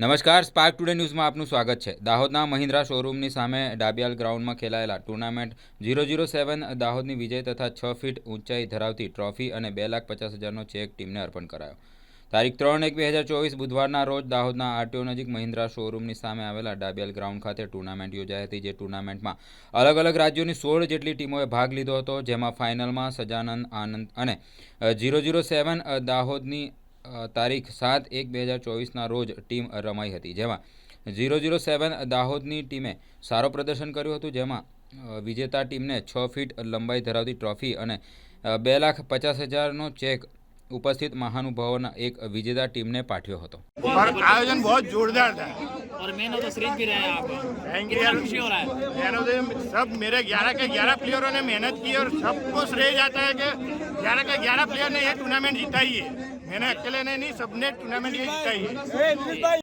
નમસ્કાર spark today ન્યૂઝમાં આપનું સ્વાગત છે. દાહોદના મહિન્દ્રા શોરૂમની સામે ડાબિયાલ ગ્રાઉન્ડમાં ખેલાયેલા ટુર્નામેન્ટ ઝીરો ઝીરો સેવન દાહોદની વિજય તથા છ ફીટ ઊંચાઈ ધરાવતી ટ્રોફી અને બે લાખ પચાસ હજારનો ચેક ટીમને અર્પણ કરાયો. તારીખ ત્રણ એક બે હજાર ચોવીસ બુધવારના રોજ દાહોદના આરટીઓ નજીક મહિન્દ્રા શોરૂમની સામે આવેલા ડાબિયાલ ગ્રાઉન્ડ ખાતે ટુર્નામેન્ટ યોજાઈ હતી, જે ટુર્નામેન્ટમાં અલગ અલગ રાજ્યોની સોળ જેટલી ટીમોએ ભાગ લીધો હતો, જેમાં ફાઇનલમાં સજાનંદ, આનંદ અને ઝીરો ઝીરો સેવન દાહોદની તારીખ સાત એક બે હજાર ચોવીસના રોજ ટીમ રમાઈ હતી જેમાં ઝીરો ઝીરો સેવન દાહોદની ટીમે સારો પ્રદર્શન કર્યું હતું જેમાં અ, વિજેતા ટીમને છ ફીટ લંબાઈ ધરાવતી ટ્રોફી અને અ, બે લાખ પચાસ હજારનો ચેક ઉપસ્થિત મહાનુભાવોના એક વિજેતા ટીમને પાઠવ્યો હતો और आयोजन बहुत जोरदार था और मैन ऑफ द सीरीज भी रहे आप थैंक कितना यू खुशी हो रहा है मैन ऑफ द सब मेरे 11 के 11 प्लेयरों ने मेहनत की और सबको श्रेय जाता है कि 11 के 11 प्लेयर ने ये टूर्नामेंट जीता ही है मैंने अकेले ने नहीं सबने टूर्नामेंट ये जीता ही है